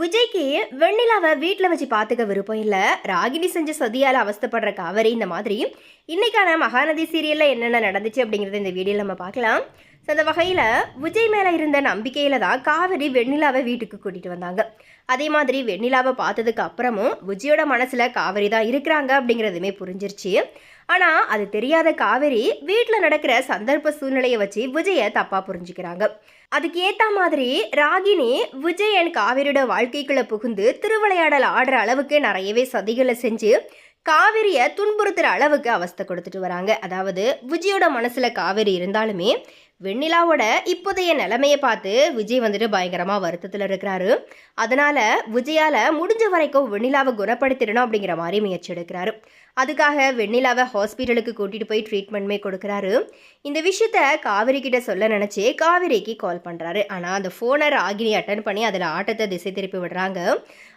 விஜய்க்கு வெண்ணிலாவை வீட்டில் வச்சு பார்த்துக்க விருப்பம் இல்லை. ராகினி செஞ்ச சதியால் அவஸ்தப்படுற காவேரி இந்த மாதிரி இன்னைக்கான மகாநதி சீரியலில் என்னென்ன நடந்துச்சு அப்படிங்கிறத இந்த வீடியோவில் நம்ம பார்க்கலாம். ஸோ அந்த வகையில் விஜய் மேலே இருந்த நம்பிக்கையில் தான் காவேரி வெண்ணிலாவை வீட்டுக்கு கூட்டிகிட்டு வந்தாங்க. அதே மாதிரி வெண்ணிலாவை பார்த்ததுக்கு அப்புறமும் விஜயோட மனசில் காவேரி தான் இருக்கிறாங்க அப்படிங்கிறதுமே புரிஞ்சிருச்சு. ஆனால் அது தெரியாத காவேரி வீட்டில் நடக்கிற சந்தர்ப்ப சூழ்நிலையை வச்சு விஜயை தப்பாக புரிஞ்சுக்கிறாங்க. அதுக்கு ஏற்ற மாதிரி ராகினி விஜய் அண்ட் காவேரியோட வாழ்க்கைக்குள்ளே புகுந்து திருவிளையாடல் ஆடுற அளவுக்கு நிறையவே சதிகளை செஞ்சு காவிரியை துன்புறுத்துகிற அளவுக்கு அவஸ்தை கொடுத்துட்டு வராங்க. அதாவது விஜயோட மனசில் காவேரி இருந்தாலுமே வெண்ணிலாவோட இப்போதைய நிலைமையை பார்த்து விஜய் வந்துட்டு பயங்கரமா வருத்தத்தில் இருக்கிறாரு. அதனால விஜயால முடிஞ்ச வரைக்கும் வெண்ணிலாவை குணப்படுத்திடணும் அப்படிங்கிற மாதிரி முயற்சி எடுக்கிறாரு. அதுக்காக வெண்ணிலாவை ஹாஸ்பிட்டலுக்கு கூட்டிட்டு போய் ட்ரீட்மெண்ட்மே கொடுக்குறாரு. இந்த விஷயத்த காவிரி கிட்ட சொல்ல நினைச்சு காவிரிக்கு கால் பண்றாரு. ஆனா அந்த ஃபோனை ராகினி அட்டன் பண்ணி அதில் ஆட்டத்தை திசை திருப்பி விடுறாங்க.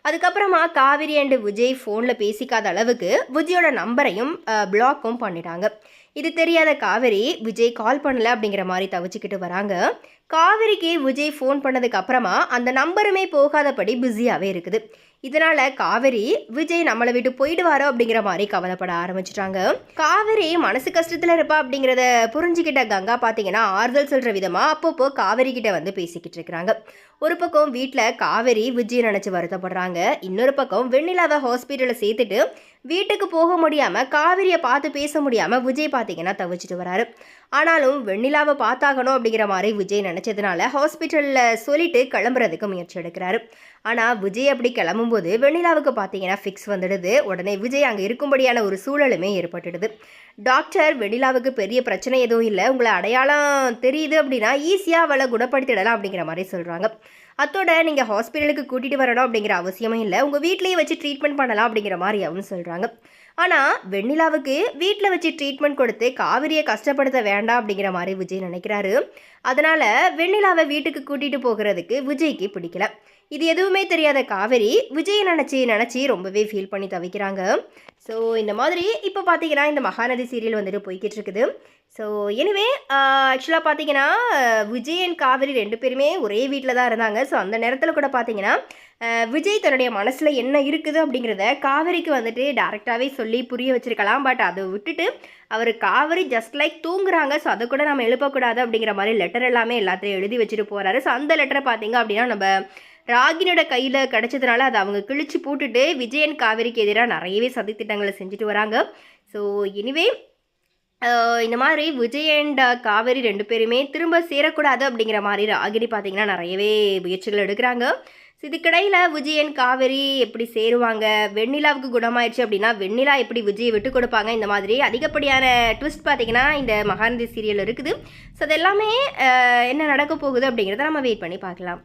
அதுக்கப்புறமா காவிரி அண்டு விஜய் ஃபோனில் பேசிக்காத அளவுக்கு விஜயோட நம்பரையும் பிளாக்கும் பண்ணிட்டாங்க. இது தெரியாத காவிரி விஜய் கால் பண்ணல அப்படிங்கிற மாதிரி தவிச்சுக்கிட்டு வராங்க. காவிரிக்கு விஜய் ஃபோன் பண்ணதுக்கு அப்புறமா அந்த நம்பருமே போகாதபடி பிஸியாகவே இருக்குது. இதனால காவேரி விஜய் நம்மளை விட்டு போயிடுவாரோ அப்படிங்கிற மாதிரி கவலைப்பட ஆரம்பிச்சிட்டாங்க. காவேரி மனசு கஷ்டத்தில் இருப்பா அப்படிங்கிறத புரிஞ்சுக்கிட்ட கங்கா பார்த்தீங்கன்னா ஆறுதல் சொல்கிற விதமாக அப்பப்போ காவேரி கிட்ட வந்து பேசிக்கிட்டு இருக்கிறாங்க. ஒரு பக்கம் வீட்டில் காவேரி விஜய் நினச்சி வருத்தப்படுறாங்க. இன்னொரு பக்கம் வெண்ணிலாவை ஹாஸ்பிட்டலில் சேர்த்துட்டு வீட்டுக்கு போக முடியாமல் காவிரியை பார்த்து பேச முடியாமல் விஜய் பார்த்தீங்கன்னா தவிச்சிட்டு வராரு. ஆனாலும் வெண்ணிலாவை பார்த்தாகணும் அப்படிங்கிற மாதிரி விஜய் நினச்சதுனால ஹாஸ்பிட்டலில் சொல்லிட்டு கிளம்புறதுக்கு முயற்சி எடுக்கிறாரு. ஆனால் விஜய் அப்படி கிளம்பும் வரும்போது வெண்ணிலாவுக்கு பார்த்தீங்கன்னா ஃபிக்ஸ் வந்துடுது. உடனே விஜய் அங்கே இருக்கும்படியான ஒரு சூழலுமே ஏற்பட்டுடுது. டாக்டர் வெண்ணிலாவுக்கு பெரிய பிரச்சனை எதுவும் இல்லை. உங்களை அடையாளம் தெரியுது அப்படின்னா ஈஸியாக அவளை குணப்படுத்திடலாம் அப்படிங்கிற மாதிரி சொல்கிறாங்க அத்தோட நீங்கள் ஹாஸ்பிட்டலுக்கு கூட்டிகிட்டு வரணும் அப்படிங்கிற அவசியமே இல்லை. உங்கள் வீட்லேயே வச்சு ட்ரீட்மெண்ட் பண்ணலாம் அப்படிங்கிற மாதிரி அவங்க சொல்கிறாங்க ஆனால் வெண்ணிலாவுக்கு வீட்டில் வச்சு ட்ரீட்மெண்ட் கொடுத்து காவிரியை கஷ்டப்படுத்த வேண்டாம் அப்படிங்கிற மாதிரி விஜய் நினைக்கிறாரு. அதனால் வெண்ணிலாவை வீட்டுக்கு கூட்டிகிட்டு போகிறதுக்கு விஜய்க்கு பிடிக்கல. இது எதுவுமே தெரியாத காவேரி விஜயை நினச்சி நினச்சி ரொம்பவே ஃபீல் பண்ணி தவிக்கிறாங்க. ஸோ இந்த மாதிரி இப்போ பார்த்தீங்கன்னா இந்த மகாநதி சீரியல் வந்துட்டு போய்கிட்டு இருக்குது. ஸோ எனிவே ஆக்சுவலாக பார்த்தீங்கன்னா விஜய் அண்ட் காவேரி ரெண்டு பேருமே ஒரே வீட்டில் தான் இருந்தாங்க. ஸோ அந்த நேரத்தில் கூட பார்த்தீங்கன்னா விஜய் தன்னுடைய மனசில் என்ன இருக்குது அப்படிங்கிறத காவேரிக்கு வந்துட்டு டேரெக்டாகவே சொல்லி புரிய வச்சுருக்கலாம். பட் அதை விட்டுட்டு அவர் காவேரி ஜஸ்ட் லைக் தூங்குறாங்க. ஸோ அதை கூட நம்ம எழுப்பக்கூடாது அப்படிங்கிற மாதிரி லெட்டர் எல்லாமே எல்லாத்தையும் எழுதி வச்சுட்டு போகிறாரு ஸோ அந்த லெட்டரை பார்த்தீங்க அப்படின்னா நம்ம ராகினியோட கையில் கிடைச்சதுனால அதை அவங்க கிழிச்சு போட்டுட்டு விஜயன் காவேரிக்கு எதிராக நிறையவே சதித்திட்டங்களை செஞ்சுட்டு வராங்க. ஸோ எனிவே இந்த மாதிரி விஜய் அண்ட் காவேரி ரெண்டு பேருமே திரும்ப சேரக்கூடாது அப்படிங்கிற மாதிரி ராகினி பார்த்தீங்கன்னா நிறையவே முயற்சிகள் எடுக்கிறாங்க. ஸோ இதுக்கிடையில் விஜய் அண்ட் காவேரி எப்படி சேருவாங்க? வெண்ணிலாவுக்கு குணமாயிடுச்சு அப்படின்னா வெண்ணிலா எப்படி விஜயை விட்டு கொடுப்பாங்க? இந்த மாதிரி அதிகப்படியான ட்விஸ்ட் பார்த்தீங்கன்னா இந்த மகாநதி சீரியல் இருக்குது. ஸோ அது எல்லாமே என்ன நடக்க போகுது அப்படிங்கிறத நம்ம வெயிட் பண்ணி பார்க்கலாம்.